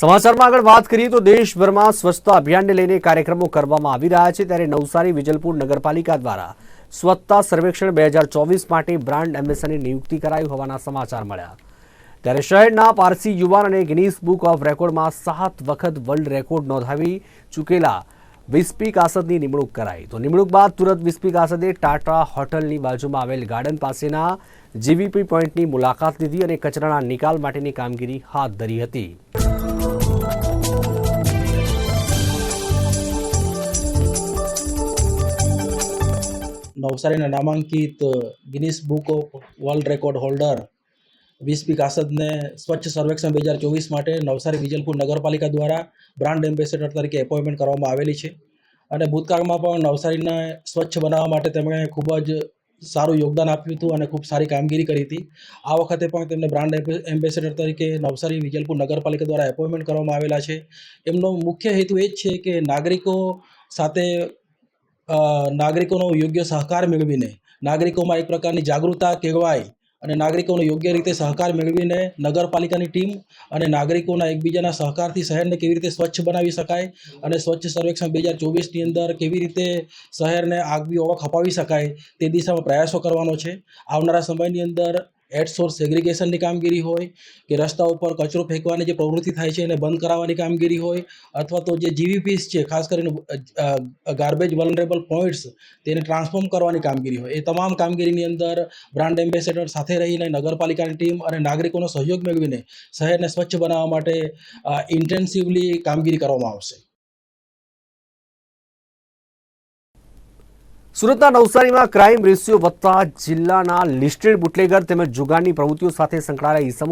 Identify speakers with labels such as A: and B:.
A: સમાચારમાં આગળ વાત કરીએ તો દેશભરમાં સ્વચ્છતા અભિયાનને લઈને કાર્યક્રમો કરવામાં આવી રહ્યા છે. ત્યારે નવસારી, વિજલપુર નગરપાલિકા દ્વારા સ્વચ્છતા સર્વેક્ષણ બે હજાર ચોવીસ માટે બ્રાન્ડ એમ્બેસડરની નિયુક્તિ કરાઈ હોવાના સમાચાર મળ્યા. ત્યારે શહેરના પારસી યુવાન અને ગિનીસ બુક ઓફ રેકોર્ડમાં સાત વખત વર્લ્ડ રેકોર્ડ નોંધાવી ચૂકેલા વિસ્પી કાસદની નિમણૂક કરાઈ. તો નિમણૂક બાદ તુરંત વિસ્પી કાસદે ટાટા હોટલની બાજુમાં આવેલ ગાર્ડન પાસેના જીવીપી પોઈન્ટની મુલાકાત લીધી અને કચરાના નિકાલ માટેની કામગીરી હાથ ધરી હતી.
B: નવસારીના નામાંકિત Guinness book of world record holder વીસપી કાસદને સ્વચ્છ સર્વેક્ષણ બે હજાર ચોવીસ માટે નવસારી વિજલપુર નગરપાલિકા દ્વારા બ્રાન્ડ એમ્બેસેડર તરીકે એપોઇન્ટમેન્ટ કરવામાં આવેલી છે. અને ભૂતકાળમાં પણ નવસારીને સ્વચ્છ બનાવવા માટે તેમણે ખૂબ જ સારું યોગદાન આપ્યું હતું અને ખૂબ સારી કામગીરી કરી હતી. આ વખતે પણ તેમને બ્રાન્ડ એમ્બે- એમ્બેસેડર તરીકે નવસારી વિજલપુર નગરપાલિકા દ્વારા એપોઇન્ટમેન્ટ કરવામાં આવેલા છે. એમનો મુખ્ય હેતુ એ જ છે કે નાગરિકો સાથે નાગરિકોનો યોગ્ય સહકાર મેળવીને, નાગરિકોમાં એક પ્રકારની જાગૃતતા કેળવાય અને નાગરિકોનો યોગ્ય રીતે સહકાર મેળવીને નગરપાલિકાની ટીમ અને નાગરિકોના એકબીજાના સહકારથી શહેરને કેવી રીતે સ્વચ્છ બનાવી શકાય અને સ્વચ્છ સર્વેક્ષણ બે હજાર ચોવીસની અંદર કેવી રીતે શહેરને આગવી ઓળખ અપાવી શકાય તે દિશામાં પ્રયાસો કરવાનો છે. આવનારા સમયની અંદર એટ સોર્સ સેગ્રિગેશનની કામગીરી હોય, કે રસ્તા ઉપર કચરો ફેંકવાની જે પ્રવૃત્તિ થાય છે એને બંધ કરાવવાની કામગીરી હોય, અથવા તો જે જીવીપીસ છે, ખાસ કરીને ગાર્બેજ વલનરેબલ પોઈન્ટ્સ તેને ટ્રાન્સફોર્મ કરવાની કામગીરી હોય. એ તમામ કામગીરીની અંદર બ્રાન્ડ એમ્બેસેડર સાથે રહીને નગરપાલિકાની ટીમ અને નાગરિકોનો સહયોગ મેળવીને શહેરને સ્વચ્છ બનાવવા માટે ઇન્ટેન્સિવલી કામગીરી કરવામાં આવશે.
A: સુરતના નવસારીમાં ક્રાઇમ રેશિયો વધતા જિલ્લાના લિસ્ટેડ બુટલેગર તેમજ જુગારની પ્રવૃત્તિઓ સાથે સંકળાયેલા ઈસમો